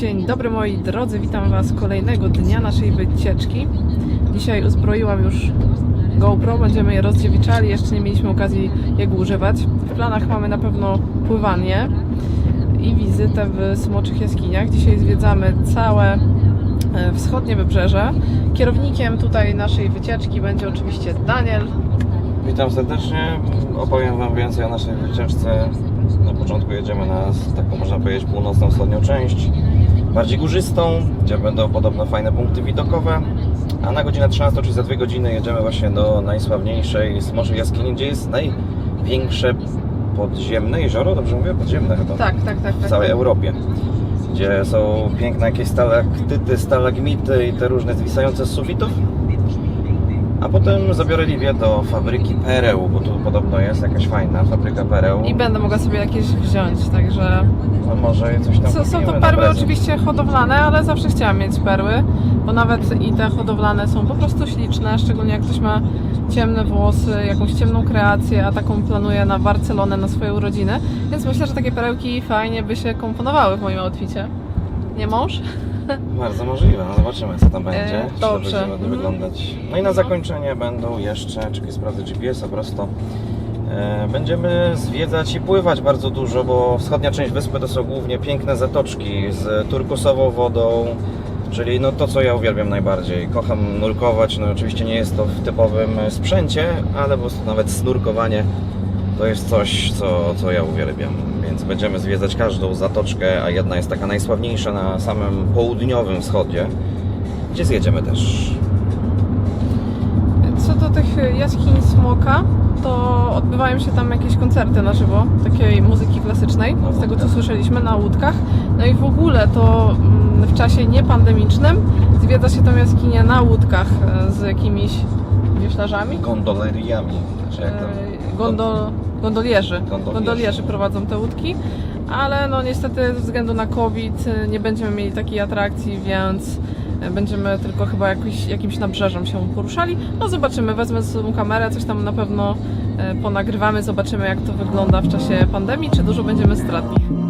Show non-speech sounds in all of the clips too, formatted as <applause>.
Dzień dobry moi drodzy, witam Was kolejnego dnia naszej wycieczki. Dzisiaj uzbroiłam już GoPro, będziemy je rozdziewiczali, jeszcze nie mieliśmy okazji jego używać. W planach mamy na pewno pływanie i wizytę w Smoczych Jaskiniach. Dzisiaj zwiedzamy całe e, wschodnie wybrzeże. Kierownikiem tutaj naszej wycieczki będzie oczywiście Daniel. Witam serdecznie. Opowiem Wam więcej o naszej wycieczce. Na początku jedziemy na taką, można powiedzieć, północną, wschodnią część, bardziej górzystą, gdzie będą podobno fajne punkty widokowe. A na godzinę 13, czyli za dwie godziny, jedziemy właśnie do najsławniejszej Smoczej Jaskini, gdzie jest największe podziemne jezioro, dobrze mówię? Podziemne chyba. Tak, tak, tak. w tak, całej tak. Europie, gdzie są piękne jakieś stalaktyty, stalagmity i te różne zwisające z sufitów. A potem zabiorę Liwię do fabryki pereł, bo tu podobno jest jakaś fajna fabryka pereł. I będę mogła sobie jakieś wziąć, także No może coś tam Co, są to kupimy na perły prezent. oczywiście hodowlane, ale zawsze chciałam mieć perły, bo nawet i te hodowlane są po prostu śliczne, szczególnie jak ktoś ma ciemne włosy, jakąś ciemną kreację, a taką planuje na Barcelonę na swoje urodziny, więc myślę, że takie perełki fajnie by się komponowały w moim outficie. Nie mąż? Bardzo możliwe, no zobaczymy co tam będzie, E, czy dobrze. to będzie ładnie Mhm. wyglądać. No i na zakończenie będą jeszcze, czekaj sprawdzę GPS-a prosto. E, Będziemy zwiedzać i pływać bardzo dużo, bo wschodnia część wyspy to są głównie piękne zatoczki z turkusową wodą, czyli no to co ja uwielbiam najbardziej. Kocham nurkować, no oczywiście nie jest to w typowym sprzęcie, ale po prostu nawet snurkowanie to jest coś, co, co ja uwielbiam. Więc będziemy zwiedzać każdą zatoczkę, a jedna jest taka najsławniejsza na samym południowym wschodzie, gdzie zjedziemy też. Co do tych jaskiń Smoka, to odbywają się tam jakieś koncerty na żywo, takiej muzyki klasycznej, z tego co słyszeliśmy, na łódkach. No i w ogóle to mm, w czasie niepandemicznym zwiedza się tam jaskinie na łódkach e, z jakimiś wioślarzami. Gondoleriami, czy jak tam? Gondol, gondolierzy. Gondolierzy. Gondolierzy prowadzą te łódki, ale no niestety ze względu na COVID e, nie będziemy mieli takiej atrakcji, więc e, będziemy tylko chyba jakiś, jakimś nabrzeżem się poruszali. No zobaczymy, wezmę ze sobą kamerę, coś tam na pewno e, ponagrywamy, zobaczymy jak to wygląda w czasie pandemii, czy dużo będziemy stratni.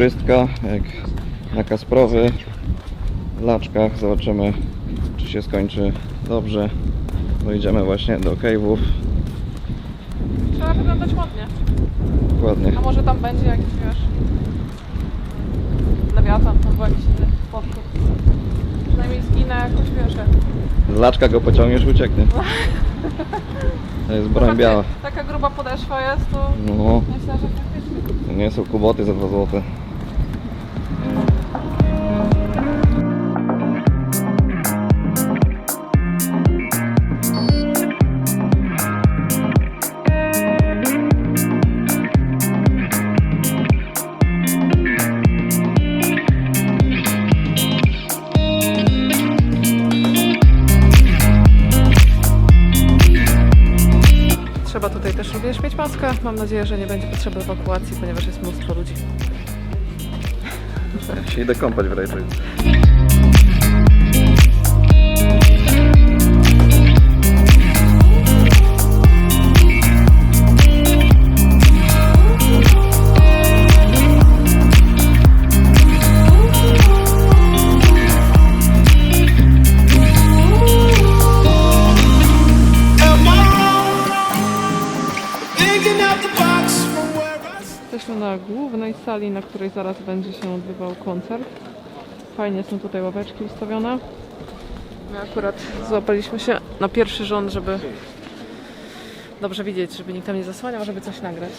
Turystka, jak na Kasprowy, w Laczkach. Zobaczymy, czy się skończy dobrze. Dojdziemy właśnie do cave'ów. Trzeba wyglądać ładnie. Dokładnie. A może tam będzie jakiś, wiesz, lewiatan albo jakiś inny podkop. Przynajmniej zginę jakoś, wiesz, jak Z Laczka go pociągniesz, ucieknie. <laughs> To jest broń biała. Taka gruba podeszwa jest, to No, myślę, że faktycznie. to nie są kuboty za 2 złote. Mam nadzieję, że nie będzie potrzeby ewakuacji, ponieważ jest mnóstwo ludzi. Ja się idę kąpać w rejcie. Sali, na której zaraz będzie się odbywał koncert. Fajnie są tutaj ławeczki ustawione. My akurat złapaliśmy się na pierwszy rząd, żeby dobrze widzieć, żeby nikt tam nie zasłaniał, żeby coś nagrać.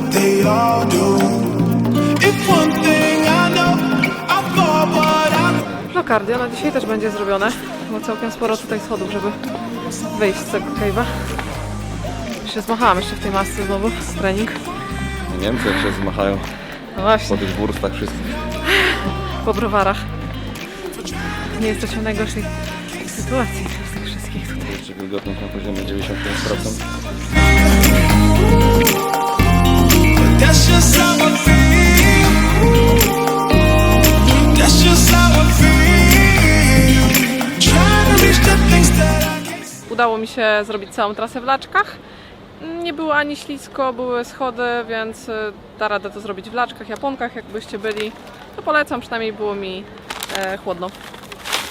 What they all do. If one thing I know, I fall, but I Lokardio na dzisiaj też będzie zrobione, bo całkiem sporo tutaj schodów, żeby wyjść z tego cave'a. Się zmachałam jeszcze w tej masce znowu, trening. Niemcy jak się zmachają No właśnie, tych burstach wszystkich. po browarach. Nie jesteśmy w najgorszej sytuacji z tych wszystkich tutaj. Jeszcze wilgotność na poziomie 95%. Udało mi się zrobić całą trasę w laczkach. Nie było ani ślisko, były schody, więc y, da radę to zrobić w laczkach, japonkach, jakbyście byli. To polecam, przynajmniej było mi e, chłodno.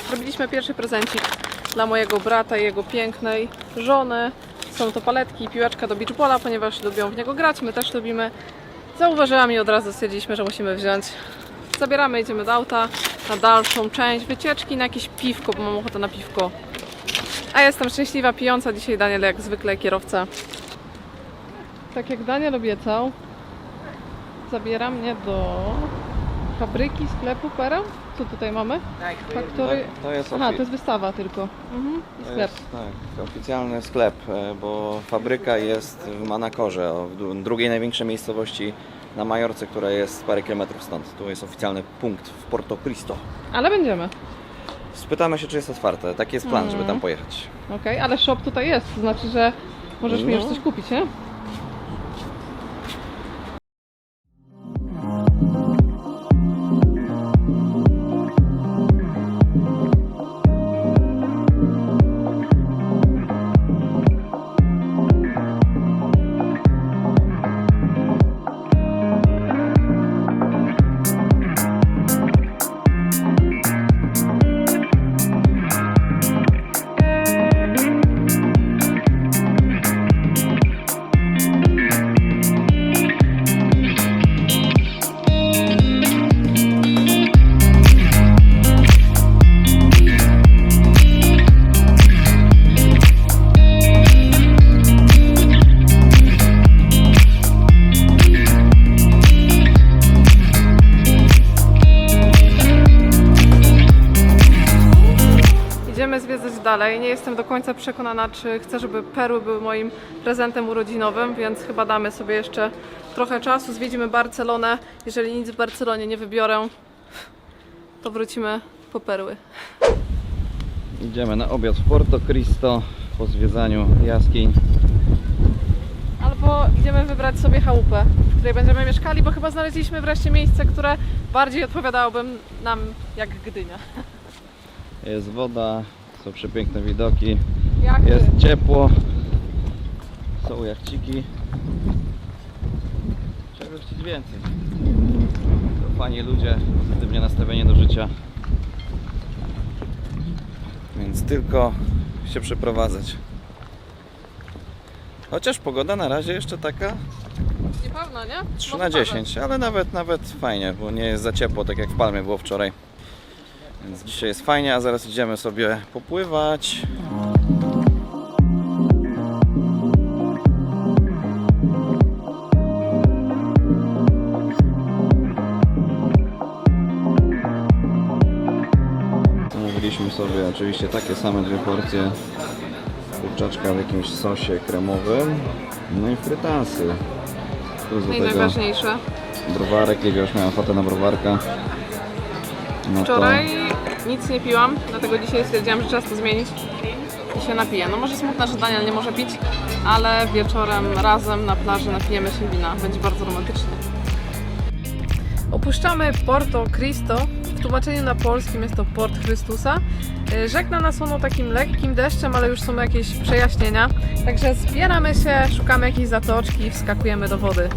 Zrobiliśmy pierwszy prezencik dla mojego brata i jego pięknej żony. Są to paletki i piłeczka do beachbola, ponieważ lubią w niego grać, my też lubimy. Zauważyłam i od razu stwierdziliśmy, że musimy wziąć. Zabieramy, idziemy do auta na dalszą część wycieczki, na jakieś piwko, bo mam ochotę na piwko. A jestem szczęśliwa, pijąca dzisiaj Daniel jak zwykle kierowca. Tak jak Daniel obiecał, zabiera mnie do fabryki, sklepu Pera. Co tutaj mamy? Faktory... To jest, Aha, to jest wystawa tylko. Mhm. i to Sklep. jest tak, oficjalny sklep, e, bo fabryka jest w Manakorze, o, w dru- drugiej największej miejscowości na Majorce, która jest parę kilometrów stąd. Tu jest oficjalny punkt w Porto Cristo. Ale będziemy. Spytamy się, czy jest otwarte. Taki jest plan, żeby tam pojechać. Okej, ale shop tutaj jest, to znaczy, że możesz mi No. już coś kupić, nie? Dalej. Nie jestem do końca przekonana, czy chcę, żeby perły były moim prezentem urodzinowym, więc chyba damy sobie jeszcze trochę czasu. Zwiedzimy Barcelonę. Jeżeli nic w Barcelonie nie wybiorę, to wrócimy po perły. Idziemy na obiad w Porto Cristo po zwiedzaniu jaskiń. Albo idziemy wybrać sobie chałupę, w której będziemy mieszkali, bo chyba znaleźliśmy wreszcie miejsce, które bardziej odpowiadałoby nam jak Gdynia. Jest woda, są przepiękne widoki, jest ciepło, są jachciki. Czego chcieć więcej? To fajni ludzie, pozytywnie nastawienie do życia. Więc tylko się przeprowadzać. Chociaż pogoda na razie jeszcze taka Na pewno, nie? 3 Może na parę. 10, ale nawet, nawet fajnie, bo nie jest za ciepło, tak jak w Palmie było wczoraj. Więc dzisiaj jest fajnie, a zaraz idziemy sobie popływać. Zamówiliśmy sobie oczywiście takie same dwie porcje kurczaczka w jakimś sosie kremowym, no i frytasy. Plus do No tego najważniejsze. browarek, Liwia już miała ochotę na browarka. No Wczoraj nic nie piłam, dlatego dzisiaj stwierdziłam, że czas to zmienić i się napiję. No może smutne, że Daniel nie może pić, ale wieczorem razem na plaży napijemy się wina. Będzie bardzo romantycznie. Opuszczamy Porto Cristo. W tłumaczeniu na polskim jest to Port Chrystusa. Y, Żegna nas ono takim lekkim deszczem, ale już są jakieś przejaśnienia. Także zbieramy się, szukamy jakiejś zatoczki i wskakujemy do wody.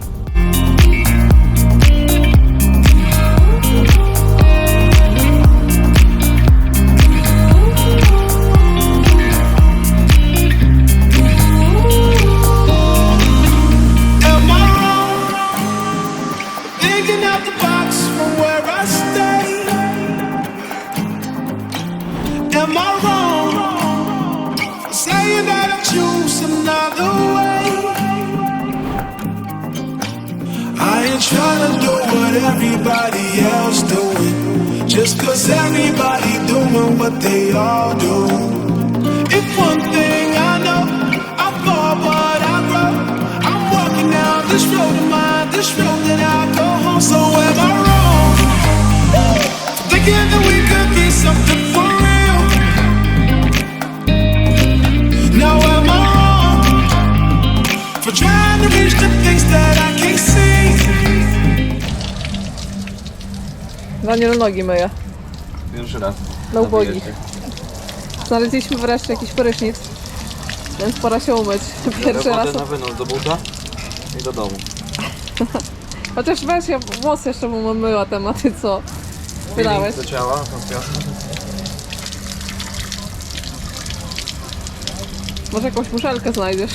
Ain't trying to do what everybody else doing. Just cause everybody doing what they all do. If one thing I know, I fall but I grow. I'm walking down this road of mine, this road that I go home. So am I wrong? Thinking that we could be something for real. Now am I wrong? For trying to reach the things that I can't see. Daniel nogi myje. pierwszy raz. Na ubogi. Znaleźliśmy wreszcie jakiś prysznic, więc pora się umyć. Pierwszy raz. na wynos do buta i do domu. <laughs> Chociaż weź ja włosy jeszcze mu myła tematy, co wydałeś. do ciała. Może jakąś muszelkę znajdziesz.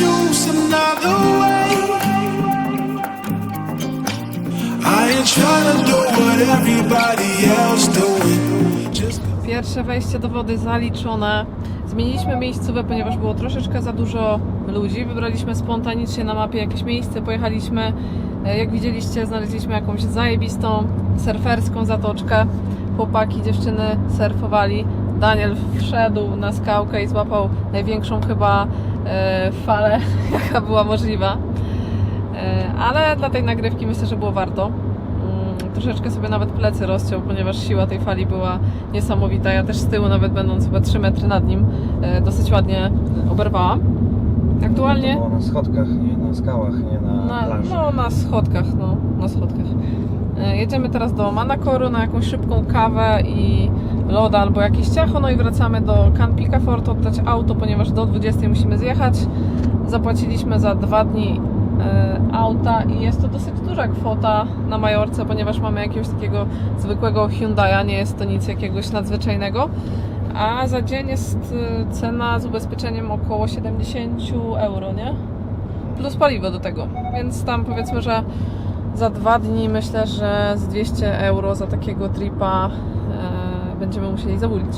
Choose another way. I ain't do what everybody else doing. Pierwsze wejście do wody zaliczone. Zmieniliśmy miejscówę, ponieważ było troszeczkę za dużo ludzi. Wybraliśmy spontanicznie na mapie jakieś miejsce, pojechaliśmy. E, Jak widzieliście, znaleźliśmy jakąś zajebistą surferską zatoczkę. Chłopaki, dziewczyny surfowali. Daniel wszedł na skałkę i złapał największą chyba falę, <laughs> jaka była możliwa. E, Ale dla tej nagrywki myślę, że było warto. Mm, Troszeczkę sobie nawet plecy rozciął, ponieważ siła tej fali była niesamowita. Ja też z tyłu, nawet będąc chyba 3 metry nad nim, e, dosyć ładnie oberwałam. Aktualnie Było na schodkach, nie na skałach, nie na, na, plaży. no, na schodkach, no, na schodkach. E, Jedziemy teraz do Manakoru na jakąś szybką kawę i loda albo jakieś ciacho, no i wracamy do Canpica Fort oddać auto, ponieważ do 20 musimy zjechać. Zapłaciliśmy za dwa dni e, auta i jest to dosyć duża kwota na Majorce, ponieważ mamy jakiegoś takiego zwykłego Hyundai'a, nie jest to nic jakiegoś nadzwyczajnego. A za dzień jest e, cena z ubezpieczeniem około 70 euro, nie? plus paliwo do tego. Więc tam powiedzmy, że za dwa dni myślę, że z 200 euro za takiego tripa będziemy musieli zabulić.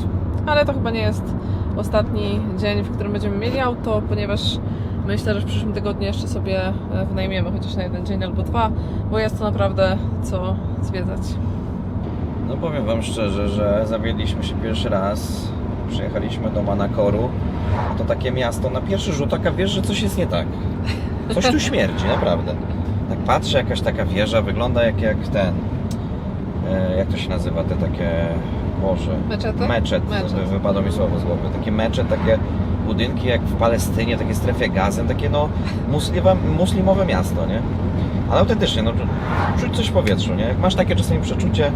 Ale to chyba nie jest ostatni dzień, w którym będziemy mieli auto, ponieważ myślę, że w przyszłym tygodniu jeszcze sobie e, wynajmiemy chociaż na jeden dzień albo dwa, bo jest to naprawdę co zwiedzać. No powiem Wam szczerze, że zawiedliśmy się pierwszy raz. Przyjechaliśmy do Manakoru. To takie miasto, na pierwszy rzut oka wiesz, że coś jest nie tak. Coś tu śmierdzi, naprawdę. Tak patrzę, jakaś taka wieża wygląda jak, jak ten. E, jak to się nazywa? Te takie. Boże. Meczety? Meczet. Meczet. Wy- Wypadło mi słowo z głowy. Takie mecze, takie budynki jak w Palestynie, takie strefie gazem, takie no muslimowe, muslimowe miasto, nie? Ale autentycznie, no czuć coś w powietrzu, nie? Jak masz takie czasami przeczucie.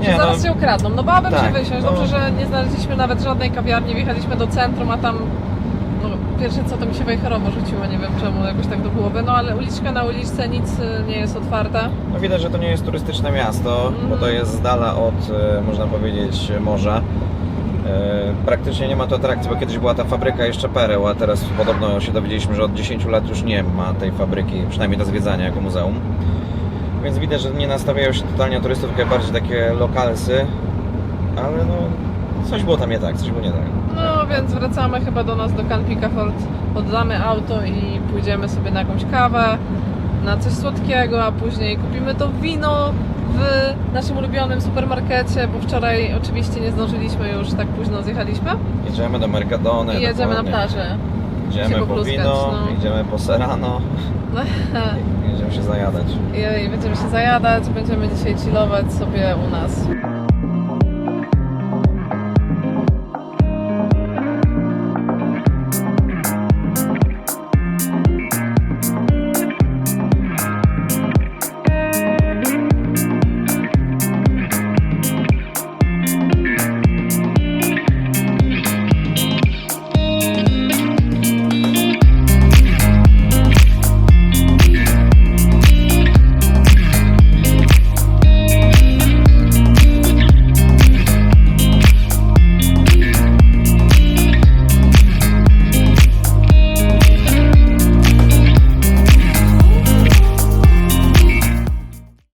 Nie, Nie, zaraz no, się ukradną. No bałabym Tak, się wysiąść. no. Dobrze, że nie znaleźliśmy nawet żadnej kawiarni. Wjechaliśmy do centrum, a tam no, pierwsze co to mi się wejherowo rzuciło. Nie wiem czemu jakoś tak do głowy. No ale uliczka na uliczce, nic y, nie jest otwarte. No widać, że to nie jest turystyczne miasto, bo Mhm. to jest z dala od, e, można powiedzieć, morza. E, Praktycznie nie ma tu atrakcji, bo kiedyś była ta fabryka jeszcze pereł, a teraz podobno się dowiedzieliśmy, że od 10 lat już nie ma tej fabryki, przynajmniej do zwiedzania jako muzeum. Więc widać, że nie nastawiają się totalnie turystów, tylko bardziej takie lokalsy, ale no coś było tam nie tak, coś było nie tak. No więc wracamy chyba do nas do Canpica Fort. Oddamy auto i pójdziemy sobie na jakąś kawę, na coś słodkiego, a później kupimy to wino w naszym ulubionym supermarkecie, bo wczoraj oczywiście nie zdążyliśmy już, tak późno zjechaliśmy. Jedziemy do Mercadony. I jedziemy na plażę. Idziemy po wino, no. idziemy po serrano i będziemy się zajadać. I będziemy się zajadać, będziemy dzisiaj chillować sobie u nas.